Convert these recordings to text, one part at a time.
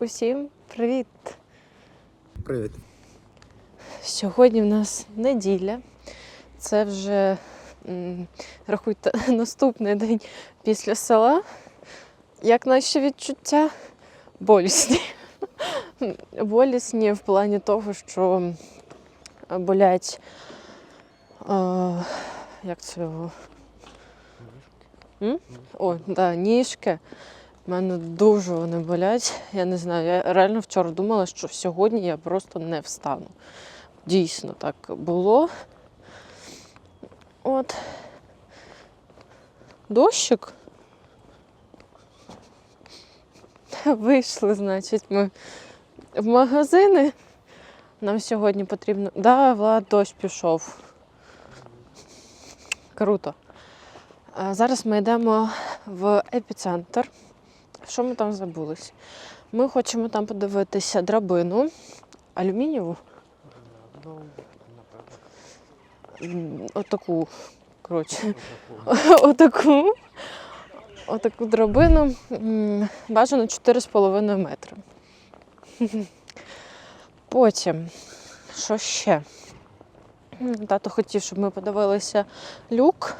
Усім привіт! Привіт. Сьогодні в нас неділя. Це вже рахуйте наступний день після села. Як наші відчуття? Болісні. Болісні в плані того, що болять. Як це його? М? О, да, ніжки. У мене дуже вони болять. Я не знаю. Я реально вчора думала, що сьогодні я просто не встану. Дійсно так було. От. Дощик. Вийшли, значить, ми в магазини. Нам сьогодні потрібно. Да, Влад, дощ пішов. Круто. А зараз ми йдемо в епіцентр. Що ми там забулись? Ми хочемо там подивитися драбину алюмінієву. Отаку. Коротше, отаку. Отаку драбину. Бажано 4,5 метри. Потім, що ще? Тато хотів, щоб ми подивилися люк,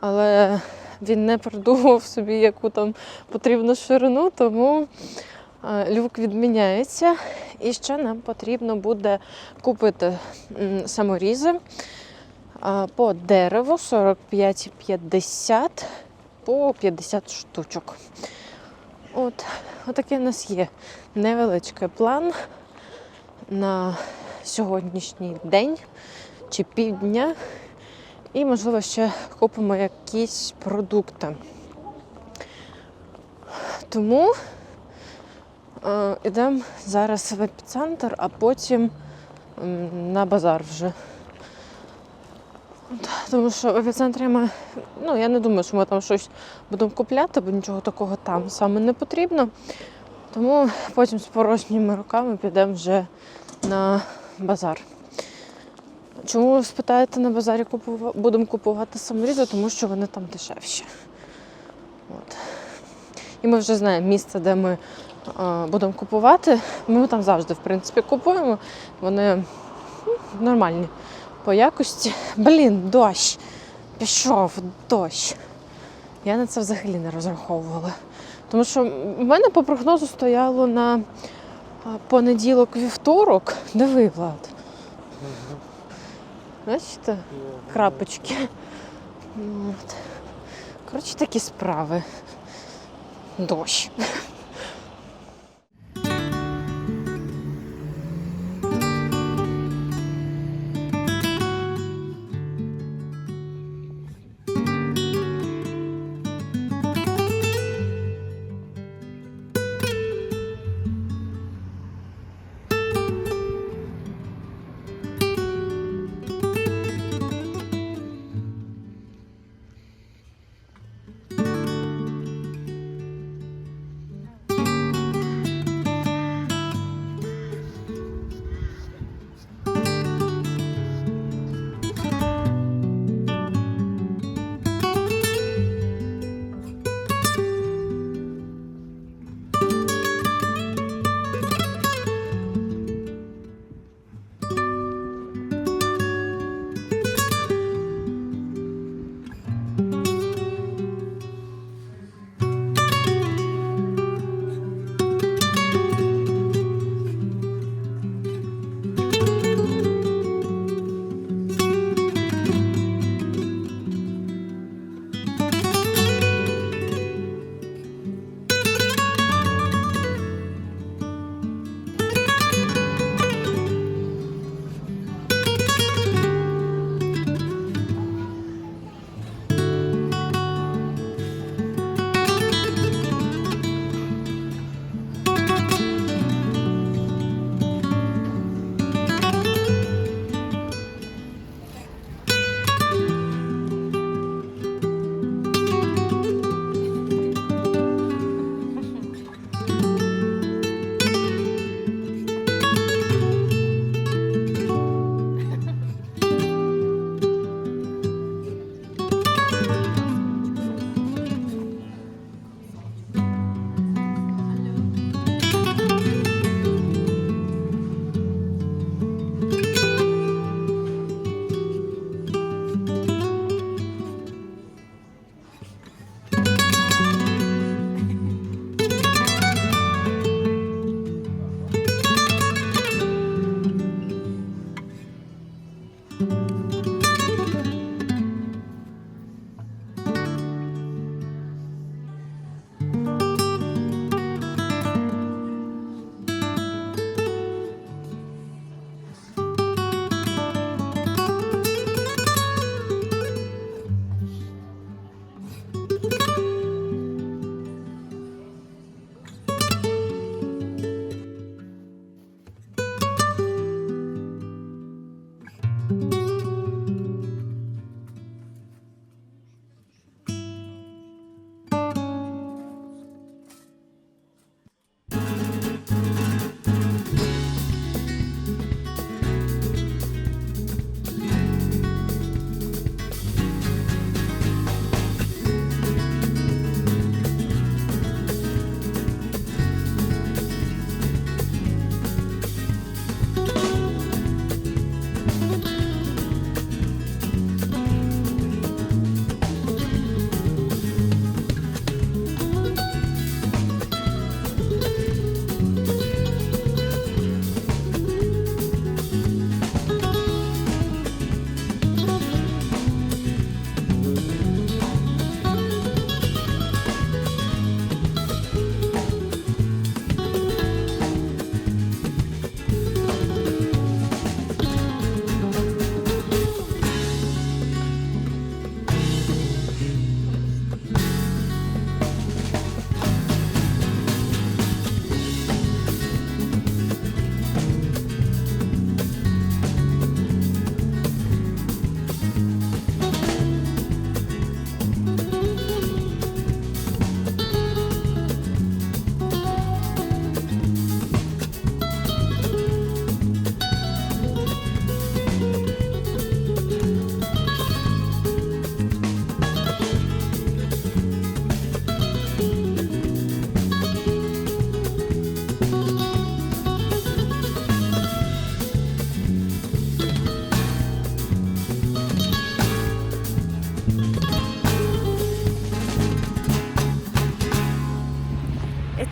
але він не придумав собі, яку там потрібну ширину, тому е, люк відміняється. І ще нам потрібно буде купити саморізи по дереву 45,50 по 50 штучок. От, отакий у нас є невеличкий план на сьогоднішній день чи півдня. І, можливо, ще купимо якісь продукти. Тому е, йдемо зараз в епіцентр, а потім на базар вже. Тому що в епіцентрі ми, ну я не думаю, що ми там щось будемо купляти, бо нічого такого там саме не потрібно. Тому потім з порожніми руками підемо вже на базар. Чому ви спитаєте на базарі будемо купувати саморізи? Тому що вони там дешевші. От. І ми вже знаємо місце, де ми е, будемо купувати. Ми там завжди, в принципі, купуємо. Вони ну, нормальні по якості. Блін, дощ. Пішов дощ. Я на це взагалі не розраховувала. Тому що в мене по прогнозу стояло на понеділок вівторок. Диви, Влад. Бачите? Крапочки. От. Коротше, такі справи. Дощ.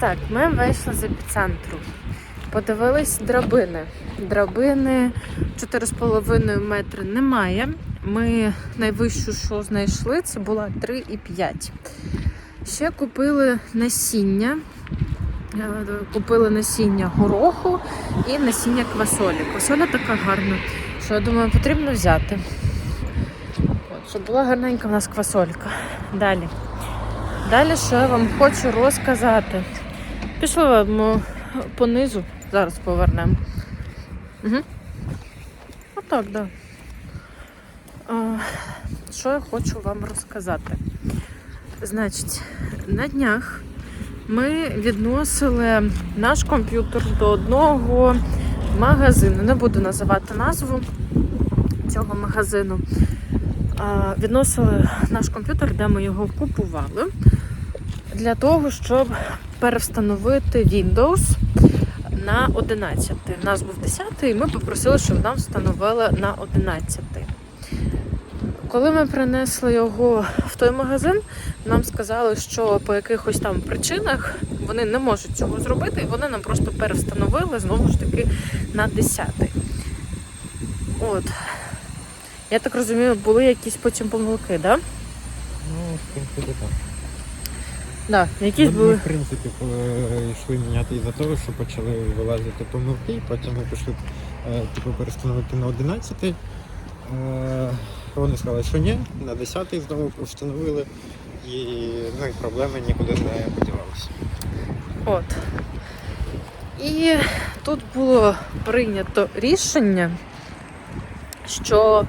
Так, ми вийшли з епіцентру. Подивились драбини. Драбини 4,5 метри немає. Ми найвищу, що знайшли, це була 3,5. Ще купили насіння. Е, Купили насіння гороху і насіння квасолі. Квасоля така гарна, що я думаю, потрібно взяти. От, щоб була гарненька в нас квасолька. Далі. Далі що я вам хочу розказати. Пішли вам понизу, зараз повернемо. Угу. Отак, так. Да. А, що я хочу вам розказати? Значить, на днях ми відносили наш комп'ютер до одного магазину. Не буду називати назву цього магазину. А, Відносили наш комп'ютер, де ми його купували, для того, щоб перевстановити Windows на 11. У нас був 10 і ми попросили, щоб нам встановили на 11. Коли ми принесли його в той магазин, нам сказали, що по якихось там причинах вони не можуть цього зробити, і вони нам просто перевстановили знову ж таки на 10. От. Я так розумію, були якісь потім помилки, да? Ну, в принципі, так. Да, якісь Ми, були. в принципі, коли йшли міняти із-за того, що почали вилазити помилки, потім ми пішли е, типу, перестановити на 11. Е, Вони сказали, що ні, на 10 знову встановили. І, ну, і проблеми нікуди не подівалися. От. І тут було прийнято рішення, що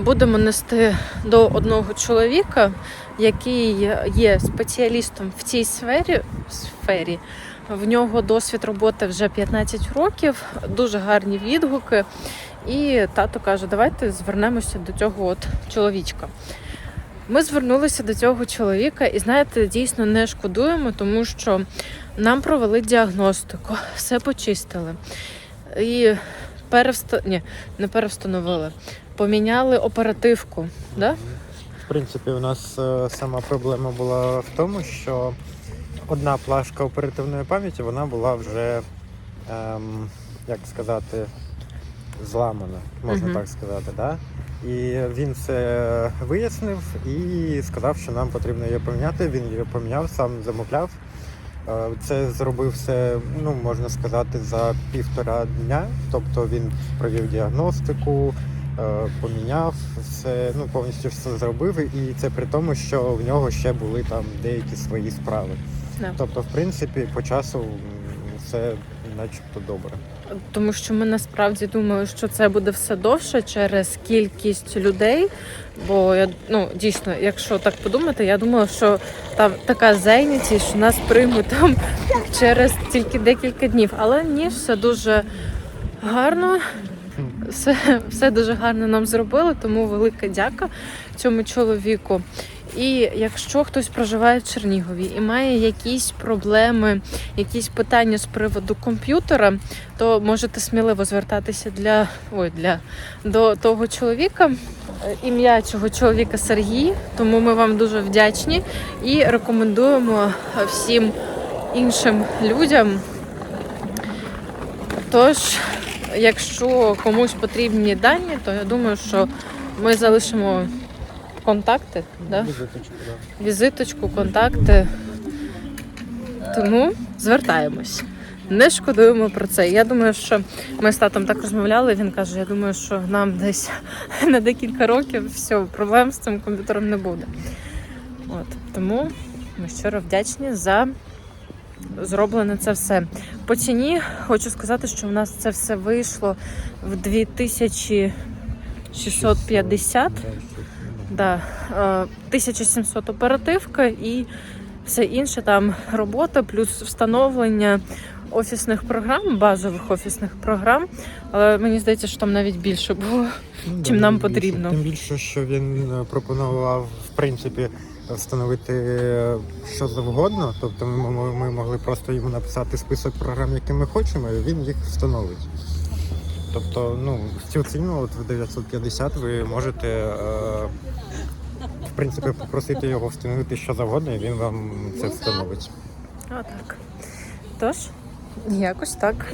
будемо нести до одного чоловіка, який є спеціалістом в цій сфері. сфері. В нього досвід роботи вже 15 років, дуже гарні відгуки. І тато каже: давайте звернемося до цього от чоловічка. Ми звернулися до цього чоловіка, і знаєте, дійсно не шкодуємо, тому що нам провели діагностику, все почистили. І перевста... Ні, не перевстановили. Поміняли оперативку. Да? В принципі, у нас е, сама проблема була в тому, що одна плашка оперативної пам'яті вона була вже, ем, як сказати, зламана, можна Мгм. так сказати. Да? І він це вияснив і сказав, що нам потрібно її поміняти. Він її поміняв, сам замовляв. Е, Це зробив все, ну можна сказати, за півтора дня. Тобто він провів діагностику, поміняв все, ну повністю все зробив, і це при тому, що в нього ще були там деякі свої справи. Да. Тобто, в принципі, по часу все начебто добре. Тому що ми насправді думали, що це буде все довше через кількість людей. Бо я ну дійсно, якщо так подумати, я думала, що там така зайнятість, що нас приймуть там через тільки декілька днів. Але ні, все дуже гарно. Все, все дуже гарно нам зробили, тому велика дяка цьому чоловіку. І якщо хтось проживає в Чернігові і має якісь проблеми, якісь питання з приводу комп'ютера, то можете сміливо звертатися для ой, для до того чоловіка. Е, Ім'я цього чоловіка Сергій, тому ми вам дуже вдячні і рекомендуємо всім іншим людям. Тож, якщо комусь потрібні дані, то я думаю, що ми залишимо контакти, да? Візиточку, да. візиточку, контакти. Тому звертаємось. Не шкодуємо про це. Я думаю, що ми з татом так розмовляли. Він каже: я думаю, що нам десь на декілька років все, проблем з цим комп'ютером не буде. От тому ми щиро вдячні за зроблене це все. По ціні хочу сказати, що в нас це все вийшло в 2650. Да, е, 1700 оперативка і все інше там робота, плюс встановлення офісних програм, базових офісних програм. Але мені здається, що там навіть більше було. Ну, Чим нам більше. потрібно. Тим більше, що він е, пропонував, в принципі, встановити е, що завгодно. Тобто ми, ми могли просто йому написати список програм, які ми хочемо, і він їх встановить. Тобто, ну, цю ціну, от в 950, ви можете, е, в принципі, попросити його встановити що завгодно, і він вам це встановить. Отак. Тож, якось так.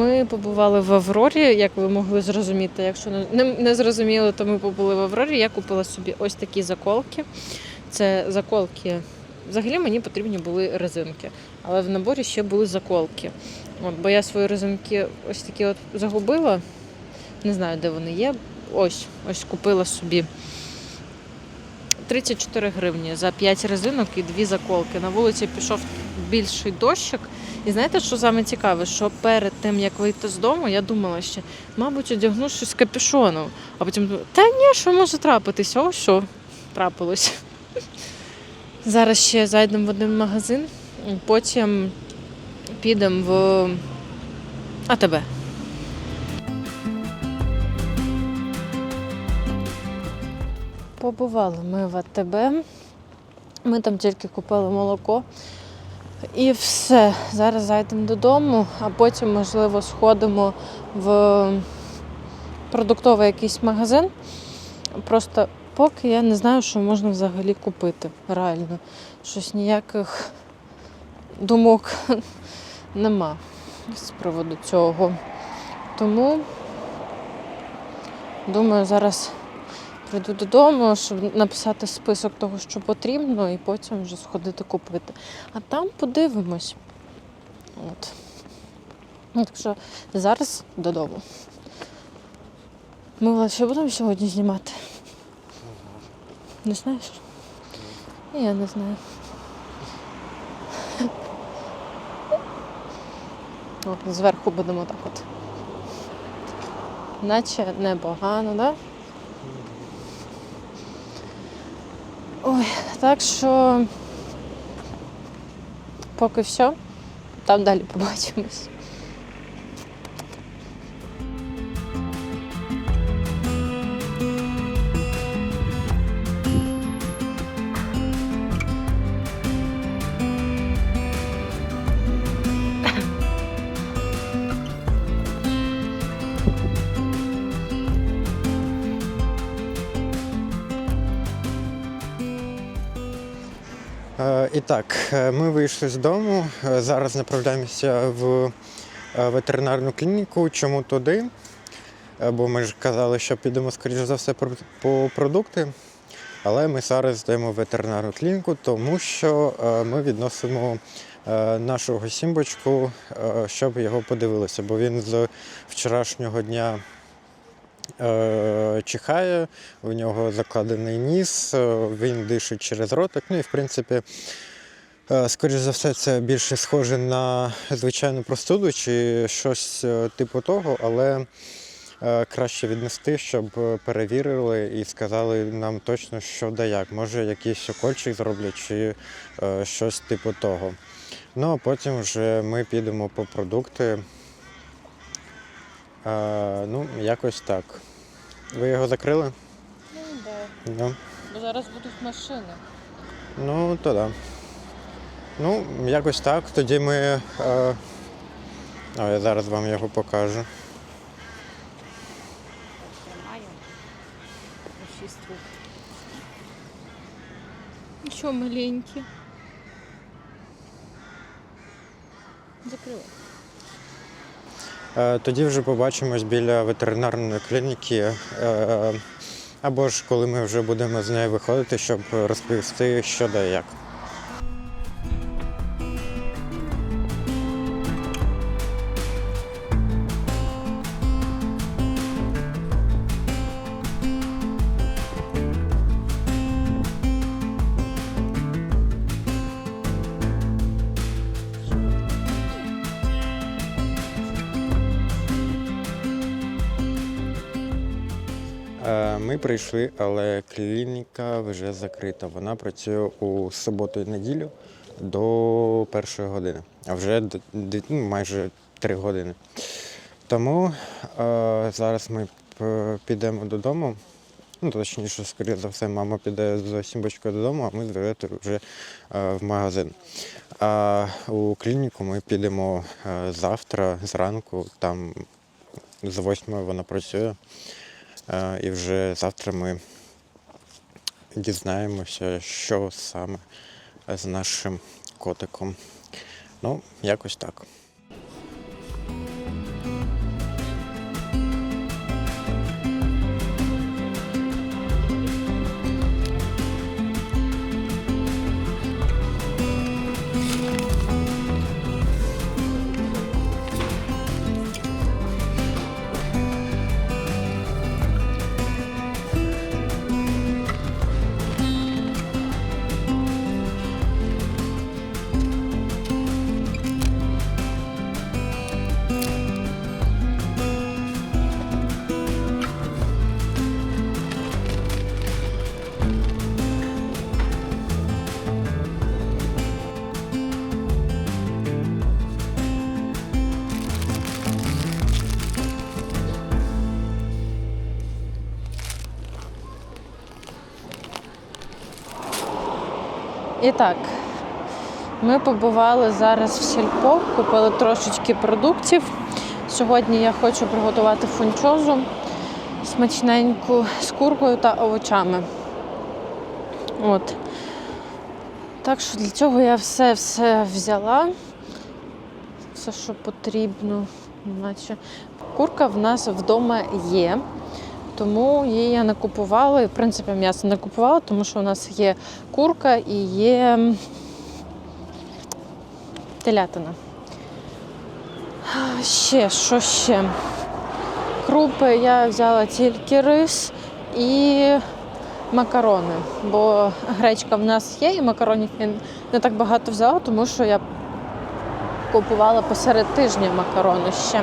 Ми побували в Аврорі, як ви могли зрозуміти. Якщо не, не, зрозуміли, то ми побули в Аврорі. Я купила собі ось такі заколки. Це заколки. Взагалі мені потрібні були резинки, але в наборі ще були заколки. От, бо я свої резинки ось такі от загубила. Не знаю, де вони є. Ось, ось купила собі 34 гривні за 5 резинок і 2 заколки. На вулиці пішов більший дощик. І знаєте, що саме цікаве, що перед тим, як вийти з дому, я думала ще, мабуть, одягну щось з капюшоном. А потім та ні, що може трапитися? О, що трапилось. Зараз ще зайдемо в один магазин, потім підемо в АТБ. Побували ми в АТБ. Ми там тільки купили молоко. І все. Зараз зайдемо додому, а потім, можливо, сходимо в продуктовий якийсь магазин. Просто поки я не знаю, що можна взагалі купити. Реально. Щось ніяких думок нема з приводу цього. Тому думаю, зараз прийду додому, щоб написати список того, що потрібно, і потім вже сходити купити. А там подивимось. От. Ну, Так що зараз додому. Ми Влад, що будемо сьогодні знімати? Не знаєш? Я не знаю. От, зверху будемо так от. Наче непогано, так? Да? Ой, так що поки все. Там далі побачимось. І так, е, ми вийшли з дому. е, Зараз направляємося в е, ветеринарну клініку. Чому туди? Бо ми ж казали, що підемо, скоріш за все, по продукти. Але ми зараз в ветеринарну клініку, тому що ми відносимо нашого сімбочку, щоб його подивилися, бо він з вчорашнього дня чихає, у нього закладений ніс, він дише через ротик. Ну і в принципі, е, скоріш за все, це більше схоже на звичайну простуду чи щось е, типу того, але е, краще віднести, щоб перевірили і сказали нам точно, що да як. Може, якийсь укольчик зроблять чи щось типу того. Ну а потім вже ми підемо по продукти. Ну, якось так. Ви його закрили? Ну так. Ну, Бо зараз будуть машини. ну то да. Ну, якось так. Тоді ми. Е... О, я зараз вам його покажу. Рук. Маленькі. Закрила. Е, Тоді вже побачимось біля ветеринарної клініки. Е... Або ж коли ми вже будемо з нею виходити, щоб розповісти, що да як. Прийшли, але клініка вже закрита. Вона працює у суботу і неділю до першої години, а вже ну, майже три години. Тому е, зараз ми підемо додому. Ну, точніше, скоріше за все, мама піде з Сімбочкою додому, а ми з Віолетою вже е, в магазин. А у клініку ми підемо е, завтра зранку, там з восьмої вона працює. І вже завтра ми дізнаємося, що саме з нашим котиком. Ну, якось так. І так, ми побували зараз в сільпо, купили трошечки продуктів. Сьогодні я хочу приготувати фунчозу смачненьку з куркою та овочами. От. Так що для цього я все-все взяла. Все, що потрібно. Наче курка в нас вдома є. Тому її я не купувала. І, в принципі, м'ясо не купувала, тому що у нас є курка і є телятина. Ще, що ще? Крупи я взяла тільки рис і макарони, бо гречка в нас є, і макаронів я не так багато взяла, тому що я купувала посеред тижня макарони ще.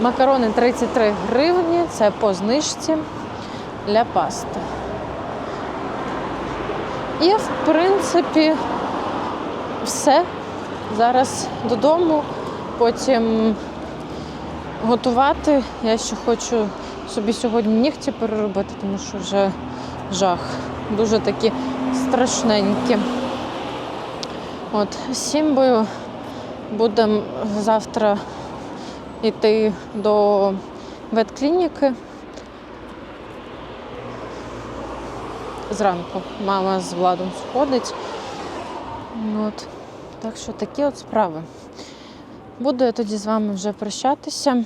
Макарони 33 гривні, це по знижці для пасти. І, в принципі, все. Зараз додому, потім готувати. Я ще хочу собі сьогодні нігті переробити, тому що вже жах. Дуже такі страшненькі. От, Сімбою будемо завтра йти до ветклініки. Зранку мама з владом сходить. От. Так що такі от справи. Буду я тоді з вами вже прощатися.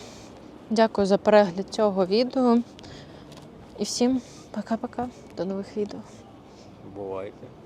Дякую за перегляд цього відео. І всім пока-пока. До нових відео. Бувайте.